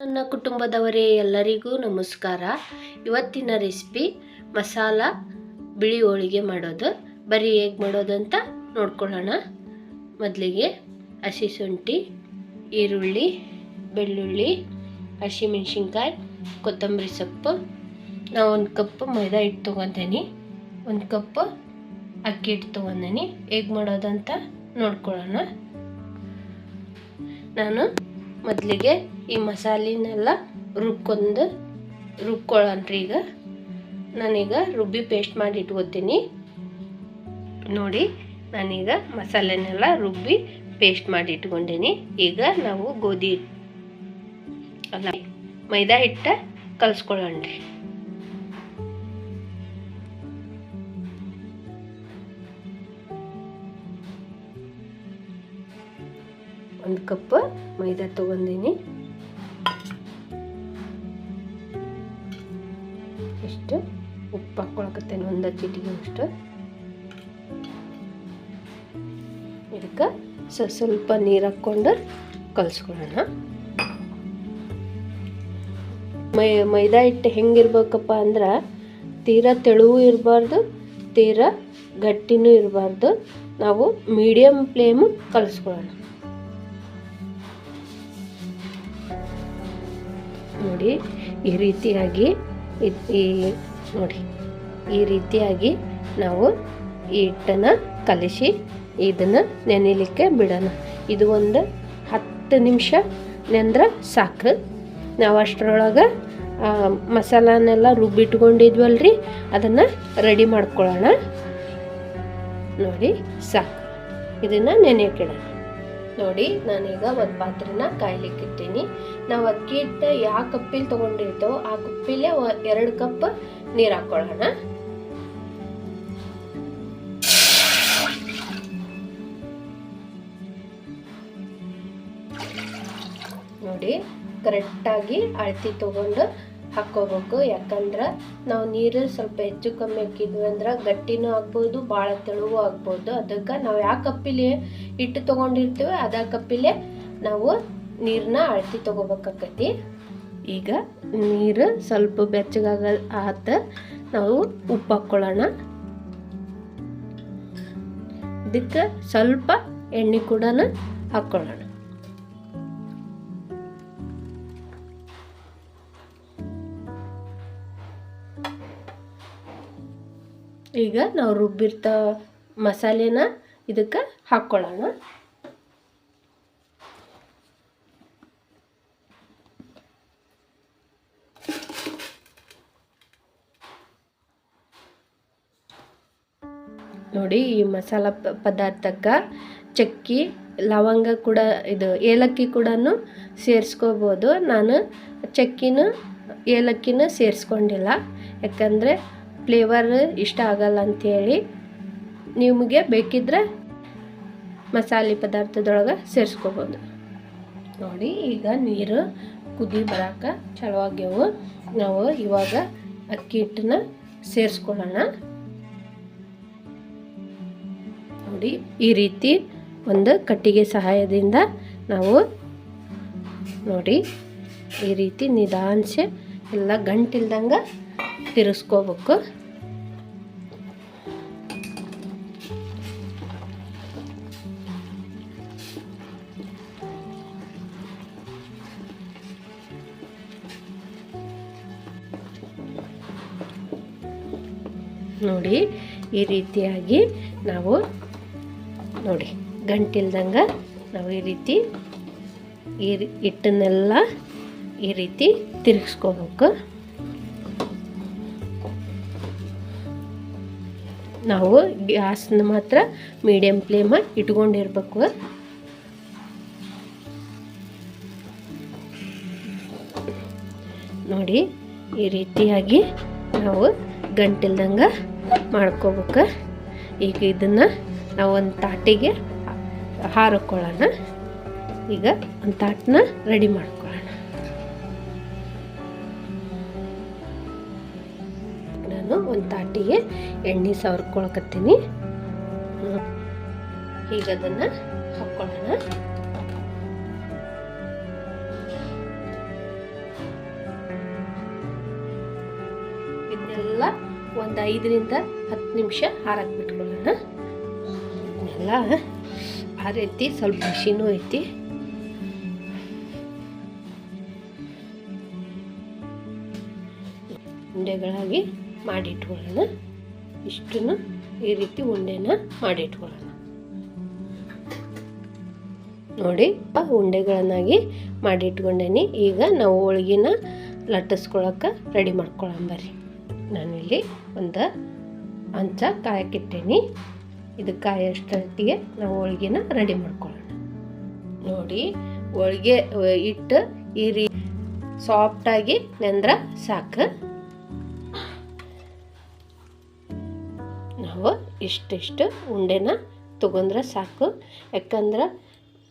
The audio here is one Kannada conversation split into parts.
ನನ್ನ ಕುಟುಂಬದವರೇ ಎಲ್ಲರಿಗೂ ನಮಸ್ಕಾರ. ಇವತ್ತಿನ ರೆಸಿಪಿ ಮಸಾಲ ಬಿಳಿ ಹೋಳಿಗೆ ಮಾಡೋದು. ಬರೀ ಹೇಗೆ ಮಾಡೋದು ಅಂತ ನೋಡ್ಕೊಳ್ಳೋಣ. ಮೊದಲಿಗೆ ಹಸಿ ಶುಂಠಿ, ಈರುಳ್ಳಿ, ಬೆಳ್ಳುಳ್ಳಿ, ಹಸಿಮೆಣ್ಸಿನ್ಕಾಯಿ, ಕೊತ್ತಂಬರಿ ಸೊಪ್ಪು. ನಾವು ಒಂದು ಕಪ್ ಮೈದಾ ಹಿಟ್ಟು ತೊಗೊತೀನಿ. ಒಂದು ಕಪ್ ಅಕ್ಕಿ ಹಿಟ್ಟು ತೊಗೊತೀನಿ. ಹೇಗೆ ಮಾಡೋದಂತ ನೋಡ್ಕೊಳ್ಳೋಣ. ನಾನು ಮೊದಲಿಗೆ ಈ ಮಸಾಲಿನೆಲ್ಲ ರುಬ್ಕೊಂಡು ರುಬ್ಕೊಳ್ಳೋಣ್ರಿ ಈಗ. ನಾನೀಗ ರುಬ್ಬಿ ಪೇಸ್ಟ್ ಮಾಡಿ ಇಟ್ಕೋತೀನಿ. ನೋಡಿ, ನಾನೀಗ ಮಸಾಲೆನೆಲ್ಲ ರುಬ್ಬಿ ಪೇಸ್ಟ್ ಮಾಡಿ ಇಟ್ಕೊಂಡೀನಿ. ಈಗ ನಾವು ಗೋಧಿ ಅಲ್ಲ, ಮೈದಾ ಹಿಟ್ಟ ಕಲಿಸ್ಕೊಳ್ಳೋಣ್ರಿ ಕಪ್ ಮೈದಾ ತೊಗೊಂಡೀನಿ. ಇಷ್ಟು ಉಪ್ಪು ಹಾಕ್ಕೊಳಕತ್ತೇನೆ ಒಂದು ಚಿಟಿಗೆ ಅಷ್ಟು. ಇದಕ್ಕೆ ಸ್ವಲ್ಪ ನೀರು ಹಾಕ್ಕೊಂಡು ಕಲಿಸ್ಕೊಳ್ಳೋಣ. ಮೈ, ಮೈದಾ ಹಿಟ್ಟು ಹೆಂಗಿರ್ಬೇಕಪ್ಪ ಅಂದ್ರೆ ತೀರಾ ತೆಳುವು ಇರಬಾರ್ದು, ತೀರಾ ಗಟ್ಟಿನೂ ಇರಬಾರ್ದು. ನಾವು ಮೀಡಿಯಮ್ ಫ್ಲೇಮ್ ಕಲಿಸ್ಕೊಳ್ಳೋಣ. ನೋಡಿ, ಈ ರೀತಿಯಾಗಿ, ಈ ನೋಡಿ, ಈ ರೀತಿಯಾಗಿ ನಾವು ಈ ಹಿಟ್ಟನ್ನು ಕಲಿಸಿ ಇದನ್ನು ನೆನೆಯಲಿಕ್ಕೆ ಬಿಡೋಣ. ಇದು ಒಂದು ಹತ್ತು ನಿಮಿಷ ನೆಂದ್ರೆ ಸಾಕು. ನಾವು ಅಷ್ಟರೊಳಗೆ ಮಸಾಲನೆಲ್ಲ ರುಬ್ಬಿಟ್ಕೊಂಡಿದ್ವಲ್ರಿ, ಅದನ್ನು ರೆಡಿ ಮಾಡ್ಕೊಳ್ಳೋಣ. ನೋಡಿ, ಸಾಕು. ಇದನ್ನು ನೆನೆಯಕ್ಕಿಡೋಣ ನೋಡಿ, ನಾನೀಗ ಒಂದು ಪಾತ್ರೆನ ಕಾಯ್ಲಿಕ್ಕೆ ಇಟ್ಟೀನಿ. ನಾವು ಅಕ್ಕಿ ಹಿಟ್ಟು ಯಾವ ಕಪ್ಪಿಲಿ ತೊಗೊಂಡಿರ್ತೇವೋ ಆ ಕಪ್ಪಿಲೆ ಎರಡು ಕಪ್ ನೀರು ಹಾಕ್ಕೊಳ್ಳೋಣ ನೋಡಿ ಕರೆಕ್ಟಾಗಿ ಅಳತಿ ತೊಗೊಂಡು ಹಾಕ್ಕೋಬೇಕು ಯಾಕಂದ್ರೆ ನಾವು ನೀರು ಸ್ವಲ್ಪ ಹೆಚ್ಚು ಕಮ್ಮಿ ಹಾಕಿದ್ವಿ ಅಂದ್ರೆ ಗಟ್ಟಿನೂ ಆಗ್ಬೋದು, ಭಾಳ ತೆಳುವು ಆಗ್ಬೋದು. ಅದಕ್ಕೆ ನಾವು ಯಾವ ಕಪ್ಪಿಲಿ ಹಿಟ್ಟು ತೊಗೊಂಡಿರ್ತೀವಿ ಅದ ಕಪ್ಪಿಲೆ ನಾವು ನೀರನ್ನ ಅಳತಿ ತೊಗೋಬೇಕಾಕತಿ. ಈಗ ನೀರು ಸ್ವಲ್ಪ ಬೆಚ್ಚಗಾಗ ಆತ ನಾವು ಉಪ್ಪು ಹಾಕ್ಕೊಳ್ಳೋಣ ಇದಕ್ಕೆ ಸ್ವಲ್ಪ ಎಣ್ಣೆ ಕೂಡ ಹಾಕ್ಕೊಳ್ಳೋಣ ಈಗ ನಾವು ರುಬ್ಬಿರ್ತಾ ಮಸಾಲೆನ ಇದಕ್ಕೆ ಹಾಕ್ಕೊಳ್ಳೋಣ ನೋಡಿ ಈ ಮಸಾಲ ಪದಾರ್ಥಕ್ಕೆ ಚಕ್ಕಿ, ಲವಂಗ ಕೂಡ ಇದು ಏಲಕ್ಕಿ ಕೂಡ ಸೇರಿಸ್ಕೋಬೋದು. ನಾನು ಚಕ್ಕಿನೂ ಏಲಕ್ಕಿನೂ ಸೇರಿಸ್ಕೊಂಡಿಲ್ಲ. ಯಾಕಂದರೆ ಫ್ಲೇವರ್ ಇಷ್ಟ ಆಗಲ್ಲ ಅಂಥೇಳಿ ನಿಮಗೆ ಬೇಕಿದ್ರೆ ಮಸಾಲೆ ಪದಾರ್ಥದೊಳಗೆ ಸೇರಿಸ್ಕೋಬೋದು. ನೋಡಿ, ಈಗ ನೀರು ಕುದಿ ಬರೋಕೆ ಚಲೋ ಆಗ್ಯವು. ನಾವು ಇವಾಗ ಅಕ್ಕಿ ಹಿಟ್ಟನ್ನ ಸೇರಿಸ್ಕೊಳ್ಳೋಣ. ನೋಡಿ, ಈ ರೀತಿ ಒಂದು ಕಟ್ಟಿಗೆ ಸಹಾಯದಿಂದ ನಾವು ನೋಡಿ, ಈ ರೀತಿ ನಿಧಾನಿಸಿ ಎಲ್ಲ ಗಂಟಿಲ್ದಂಗೆ ತಿರ್ಸ್ಕೋಬೇಕು. ನೋಡಿ, ಈ ರೀತಿಯಾಗಿ ನಾವು ನೋಡಿ, ಗಂಟಿಲ್ದಂಗ ನಾವು ಈ ರೀತಿ ಈ ಹಿಟ್ಟನ್ನೆಲ್ಲ ಈ ರೀತಿ ತಿರುಗಿಸ್ಕೋಬೇಕು ನಾವು ಗ್ಯಾಸ್ನ ಮಾತ್ರ ಮೀಡಿಯಮ್ ಫ್ಲೇಮ ಇಟ್ಕೊಂಡಿರ್ಬೇಕು. ನೋಡಿ, ಈ ರೀತಿಯಾಗಿ ನಾವು ಗಂಟಿಲ್ದಂಗೆ ಮಾಡ್ಕೋಬೇಕು. ಈಗ ಇದನ್ನು ನಾವು ಒಂದು ತಾಟಿಗೆ ಹಾರಕ್ಕೊಳ್ಳೋಣ ಈಗ ಒಂದು ತಾಟನ್ನ ರೆಡಿ ಮಾಡ್ಕೊಳ್ಳೋಣ ಫಸ್ಟಿಗೆ ಎಣ್ಣೆ ಸವರ್ಕೊಳಕತ್ತೀನಿ ಈಗ ಅದನ್ನು ಹಾಕ್ಕೊಳ್ಳೋಣ ಇದನ್ನೆಲ್ಲ ಒಂದು ಐದರಿಂದ ಹತ್ತು ನಿಮಿಷ ಹಾರಾಕಿ ಬಿಟ್ಕೊಳ್ಳೋಣ. ಇದನ್ನೆಲ್ಲ ಹಾರೈತಿ ಸ್ವಲ್ಪ ಹಸಿನೂ ಐತಿ. ಉಂಡೆಗಳಾಗಿ ಮಾಡಿಟ್ಕೊಳ್ಳೋಣ. ಇಷ್ಟನ್ನು ಈ ರೀತಿ ಉಂಡೆನ ಮಾಡಿಟ್ಕೊಳ್ಳೋಣ. ನೋಡಿ ಉಂಡೆಗಳನ್ನಾಗಿ ಮಾಡಿಟ್ಕೊಂಡೇನಿ. ಈಗ ನಾವು ಹೋಳ್ಗಿನ ಲಟ್ಟಿಸ್ಕೊಳಕ್ಕೆ ರೆಡಿ ಮಾಡ್ಕೊಳ್ಳಂಬರ್ರಿ ನಾನಿಲ್ಲಿ ಒಂದು ಅಂಚ ಕಾಯಕ್ಕಿಟ್ಟೇನಿ. ಇದು ಕಾಯಷ್ಟೊತ್ತಿಗೆ ನಾವು ಹೋಳಿಗೆನ ರೆಡಿ ಮಾಡ್ಕೊಳ್ಳೋಣ ನೋಡಿ, ಹೋಳಿಗೆ ಇಟ್ಟು ಈ ರೀ ಸಾಫ್ಟಾಗಿ ನೆಂದ್ರ ಸಾಕು. ಇಷ್ಟಿಷ್ಟು ಉಂಡೆನ ತೊಗೊಂಡ್ರೆ ಸಾಕು. ಯಾಕಂದ್ರೆ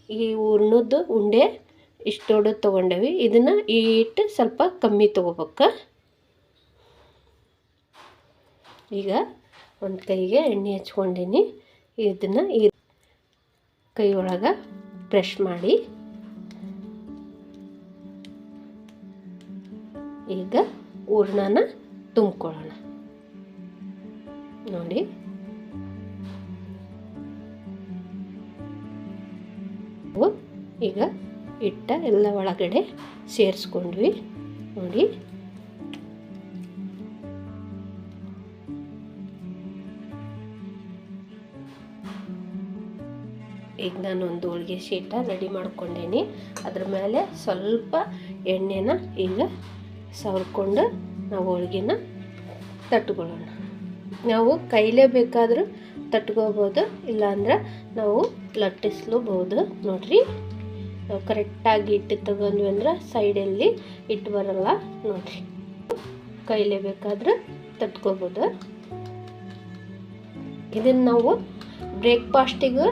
ಈ ಹೂರ್ಣದ್ದು ಉಂಡೆ ಇಷ್ಟು ದೊಡ್ಡದು ತೊಗೊಂಡೇವಿ. ಇದನ್ನು ಇಟ್ಟು ಸ್ವಲ್ಪ ಕಮ್ಮಿ ತೊಗೋಬೇಕು. ಈಗ ಒಂದು ಕೈಗೆ ಎಣ್ಣೆ ಹಚ್ಕೊಂಡೀನಿ. ಇದನ್ನು ಈ ಕೈ ಒಳಗೆ ಬ್ರಷ್ ಮಾಡಿ. ಈಗ ಹೂರ್ಣನ ತುಂಬ್ಕೊಳ್ಳೋಣ. ನೋಡಿ. ಈಗ ಇಟ್ಟ ಎಲ್ಲ ಒಳಗಡೆ ಸೇರಿಸ್ಕೊಂಡ್ವಿ. ನೋಡಿ. ಈಗ ನಾನು ಒಂದು ಹೋಳಿಗೆ ಶೀಟ ರೆಡಿ ಮಾಡ್ಕೊಂಡೇನಿ. ಅದ್ರ ಮೇಲೆ ಸ್ವಲ್ಪ ಎಣ್ಣೆನ ಈಗ ಸವರ್ಕೊಂಡು ನಾವು ಹೋಳಿಗೆನ ತಟ್ಕೊಳ್ಳೋಣ. ನಾವು ಕೈಲೇ ಬೇಕಾದರೂ ತಟ್ಕೋಬೋದು, ಇಲ್ಲಾಂದ್ರೆ ನಾವು ಲಟ್ಟಿಸ್ಲೂಬೋದು. ನೋಡ್ರಿ ಕರೆಕ್ಟಾಗಿ ಇಟ್ಟು ತಗೊಂಡ್ವಿ ಅಂದ್ರೆ ಸೈಡಲ್ಲಿ ಇಟ್ಟು ಬರಲ್ಲ. ನೋಡ್ರಿ, ಕೈಲೇ ಬೇಕಾದ್ರೆ ತಟ್ಕೋಬೋದು. ಇದನ್ನು ನಾವು ಬ್ರೇಕ್ಫಾಸ್ಟಿಗೆ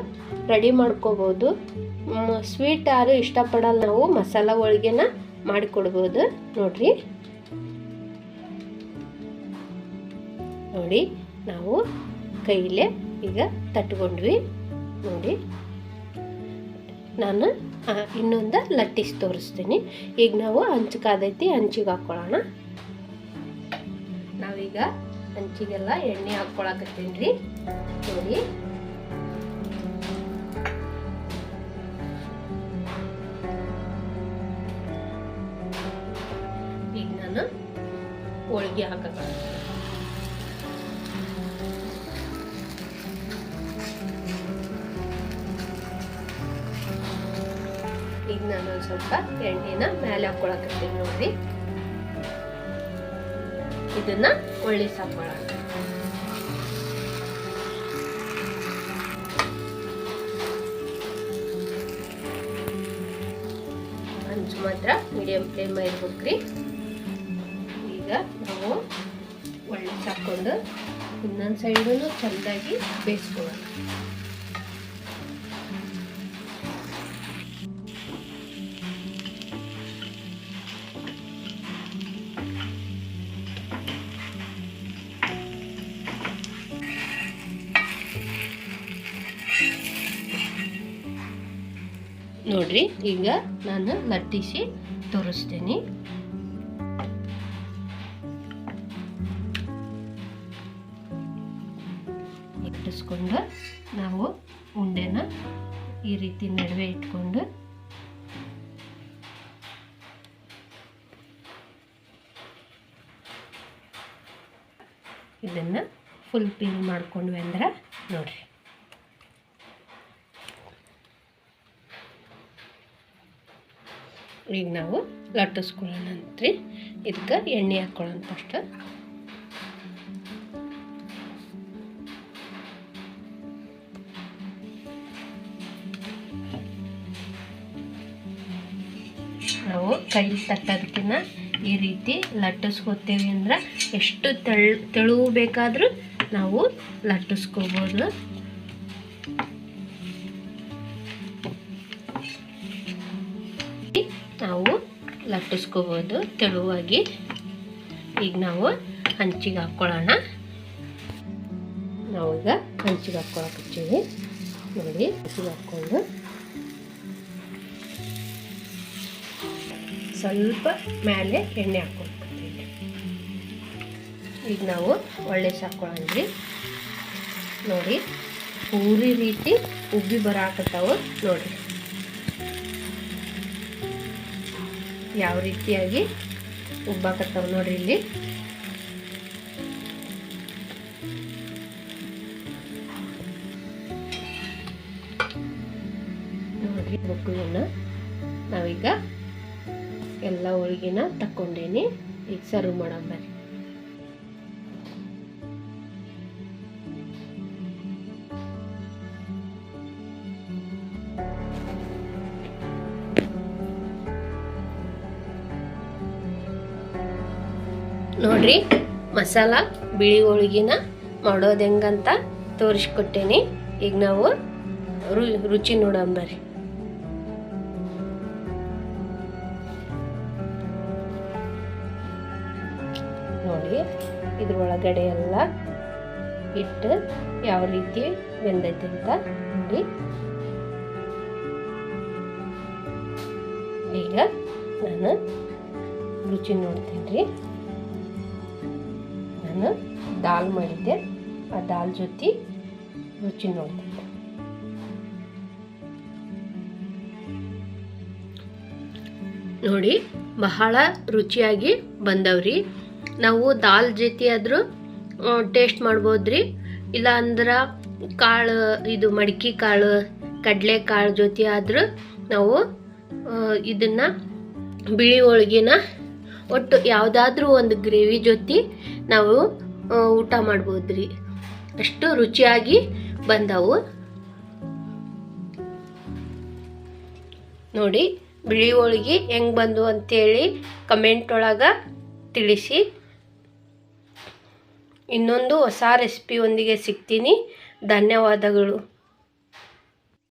ರೆಡಿ ಮಾಡ್ಕೋಬೋದು. ಸ್ವೀಟ್ ಯಾರು ಇಷ್ಟಪಡಲ್ಲ ನಾವು, ಮಸಾಲ ಹೋಳಿಗೆನ ಮಾಡಿಕೊಡ್ಬೋದು. ನೋಡ್ರಿ, ನೋಡಿ, ನಾವು ಕೈಲೇ ಈಗ ತಟ್ಕೊಂಡ್ವಿ. ನೋಡಿ. ನಾನು ಇನ್ನೊಂದು ಲಟ್ಟಿಸಿ ತೋರಿಸ್ತೀನಿ. ಈಗ ನಾವು ಹಂಚು ಕಾದೈತಿ ಹಂಚಿಗೆ ಹಾಕ್ಕೊಳ್ಳೋಣ ನಾವೀಗ ಹಂಚಿಗೆಲ್ಲ ಎಣ್ಣೆ ಹಾಕ್ಕೊಳಕತ್ತೀನಿ ನೋಡಿ. ಈಗ ನಾನು ಹೋಳಿಗೆ ಹಾಕಕ್ಕೆ ಸ್ವಲ್ಪ ಎಣ್ಣೆನ ಮೇಲೆ ಹಾಕೊಳಕತ್ತೀನಿ ನೋಡಿ. ಇದನ್ನ ಒಳ್ಳೆ ಹಾಕೊಳ್ಳೋಣ ಹಂಚು ಮಾತ್ರ ಮೀಡಿಯಂ ಫ್ಲೇಮ್ ಇರ್ಬೇಕ್ರಿ ಈಗ ನಾವು ಒಳ್ಳೆ ಸಾಕೊಂಡು ಇನ್ನೊಂದು ಸೈಡೂ ಚೆಂದಾಗಿ ಬೇಯಿಸ್ಕೊಳ್ಳೋಣ. ನೋಡ್ರಿ, ಈಗ ನಾನು ಲಟ್ಟಿಸಿ ತೋರಿಸ್ತೀನಿ. ಲಟ್ಟಿಸ್ಕೊಂಡು ನಾವು ಉಂಡೆನ ಈ ರೀತಿ ನಡುವೆ ಇಟ್ಕೊಂಡು ಇದನ್ನು ಫುಲ್ ಪೀಲ್ ಮಾಡ್ಕೊಂಡ್ವಿ ಅಂದ್ರೆ ನೋಡ್ರಿ. ಈಗ ನಾವು ಲಟ್ಟಿಸ್ಕೊಳ್ಳೋಣ ಅಂತ್ರಿ. ಇದಕ್ಕೆ ಎಣ್ಣೆ ಹಾಕ್ಕೊಳ್ಳೋಣ ಫಸ್ಟ್ ನಾವು ಕೈ ತಟ್ಟೋದಕ್ಕಿಂತ ಈ ರೀತಿ ಲಟ್ಟಿಸ್ಕೋತೇವೆ ಅಂದ್ರೆ ಎಷ್ಟು ತೆಳು ತೆಳು ಬೇಕಾದರೂ ನಾವು ಲಟ್ಟಿಸ್ಕೋಬೋದು. ಲಟ್ಟಿಸ್ಕೋಬೋದು. ತೆಳುವಾಗಿ ಈಗ ನಾವು ಹಂಚಿಗೆ ಹಾಕ್ಕೊಳ್ಳೋಣ. ನಾವೀಗ ಹಂಚಿಗೆ ಹಾಕ್ಕೊಳಕತ್ತೀವಿ ನೋಡಿ ಹಂಚಿಗೆ ಹಾಕ್ಕೊಂಡು. ಸ್ವಲ್ಪ ಮೇಲೆ ಎಣ್ಣೆ ಹಾಕ್ಕೊಳ್ಕೊತೀವಿ ಈಗ ನಾವು ಒಳ್ಳೆ ಸಾಕೊಳ್ಳಂದ್ರಿ ನೋಡಿ, ಪೂರಿ ರೀತಿ ಉಬ್ಬಿ ಬರಾಕತ್ತಾವ ನೋಡಿ ಯಾವ ರೀತಿಯಾಗಿ ಉಬ್ಬಾಕತ್ತವ ನೋಡ್ರಿ ಇಲ್ಲಿ. ನೋಡ್ರಿ ಬೊಕ್ಕಳನ್ನ ನಾವೀಗ ಎಲ್ಲ ಹೋಳಿಗೆನ ತಕ್ಕೊಂಡೇನಿ. ಈಗ ಸರ್ವ್ ಮಾಡೋಣ ಬರ್ರಿ. ನೋಡ್ರಿ, ಮಸಾಲ ಬಿಳಿ ಹೋಳಿಗೆನ ಮಾಡೋದು ಹೆಂಗಂತ ತೋರಿಸ್ಕೊಟ್ಟೇನಿ. ಈಗ ನಾವು ರುಚಿ ನೋಡೋಣ ಬರ್ರಿ. ನೋಡಿ ಇದ್ರೊಳಗಡೆ ಎಲ್ಲ ಇಟ್ಟು ಯಾವ ರೀತಿ ಬೆಂದೈತೆ ಅಂತ ನೋಡಿ ಈಗ ನಾನು ರುಚಿ ನೋಡ್ತೀನಿ ರೀ ನಾನು ದಾಲ್ ಮಾಡಿದ್ದೆ. ಆ ದಾಲ್ ಜೊತೆ ರುಚಿ ನೋಡ್ತೀನಿ ನೋಡಿ, ಬಹಳ ರುಚಿಯಾಗಿ ಬಂದವ್ರಿ. ನಾವು ದಾಲ್ ಜೊತೆ ಆದರೂ ಟೇಸ್ಟ್ ಮಾಡ್ಬೋದ್ರಿ. ಇಲ್ಲ ಅಂದ್ರೆ ಕಾಳು, ಇದು ಮಡಿಕೆ ಕಾಳು, ಕಡಲೆ ಕಾಳು ಜೊತೆ ಆದರೂ ನಾವು ಇದನ್ನು ಬಿಳಿ ಹೋಳ್ಗೆನ ಒಟ್ಟು ಯಾವುದಾದ್ರೂ ಒಂದು ಗ್ರೇವಿ ಜೊತೆ ನಾವು ಊಟ ಮಾಡ್ಬೋದ್ರಿ. ಅಷ್ಟು ರುಚಿಯಾಗಿ ಬಂದವು. ನೋಡಿ, ಬಿಳಿ ಹೋಳಿಗೆ ಹೆಂಗ್ ಬಂದು ಅಂತೇಳಿ ಕಮೆಂಟ್ ಒಳಗೆ ತಿಳಿಸಿ. ಇನ್ನೊಂದು ಹೊಸ ರೆಸಿಪಿಯೊಂದಿಗೆ ಸಿಗ್ತೀನಿ. ಧನ್ಯವಾದಗಳು.